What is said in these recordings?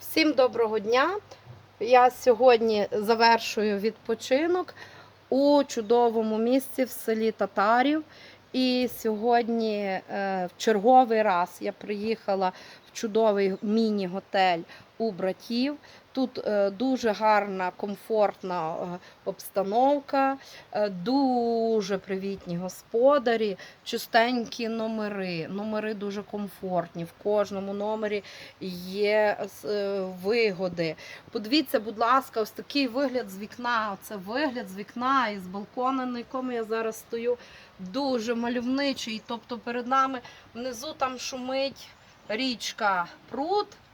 Всім доброго дня! Я сьогодні завершую відпочинок у чудовому місці в селі Татарів. І сьогодні е, в черговий раз я приїхала в чудовий міні-готель у братів. Тут е, дуже гарна, комфортна е, обстановка, е, дуже привітні господарі, чистенькі номери. Номери дуже комфортні. В кожному номері є вигоди. Подивіться, будь ласка, ось такий вигляд з вікна. Це вигляд з вікна і з балкона, на якому я зараз стою. Дуже мальовничий. Тобто перед нами внизу там шумить річка Прут, е,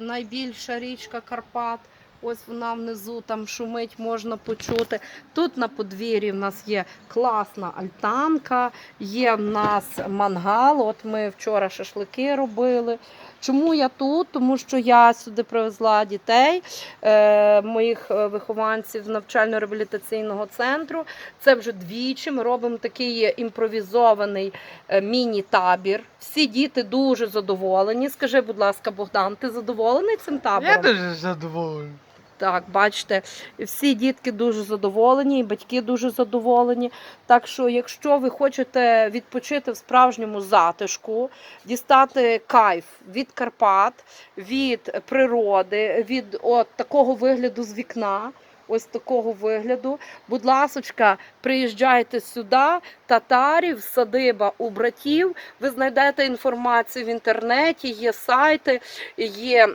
найбільша річка Карпат. Ось вона внизу там шумить, можна почути. Тут на подвір'ї в нас є класна альтанка, є в нас мангал. От ми вчора шашлики робили. Чому я тут? Тому що я сюди привезла дітей, е, моїх е, вихованців з навчально-реабілітаційного центру. Це вже двічі. Ми робимо такий імпровізований е, міні-табір. Всі діти дуже задоволені. Скажи, будь ласка, Богдан, ти задоволений цим табором? Я дуже задоволений. Так, бачите, всі дітки дуже задоволені, і батьки дуже задоволені. Так що, якщо ви хочете відпочити в справжньому затишку, дістати кайф від Карпат, від природи, від от такого вигляду з вікна. Ось такого вигляду. Будь ласочка, приїжджайте сюди, татарів, садиба у братів. Ви знайдете інформацію в інтернеті, є сайти, є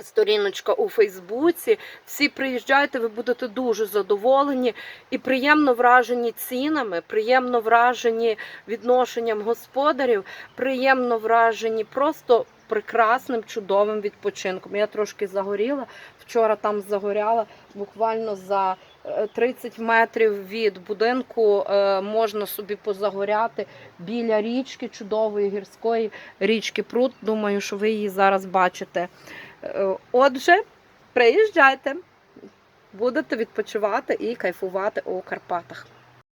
сторіночка у Фейсбуці. Всі приїжджайте, ви будете дуже задоволені і приємно вражені цінами, приємно вражені відношенням господарів, приємно вражені просто прекрасним, чудовим відпочинком. Я трошки загоріла. Вчора там загоряла буквально за е, 30 метрів від будинку е, можна собі позагоряти біля річки, чудової гірської річки Прут. Думаю, що ви її зараз бачите. Е, Отже, приїжджайте, будете відпочивати і кайфувати у Карпатах.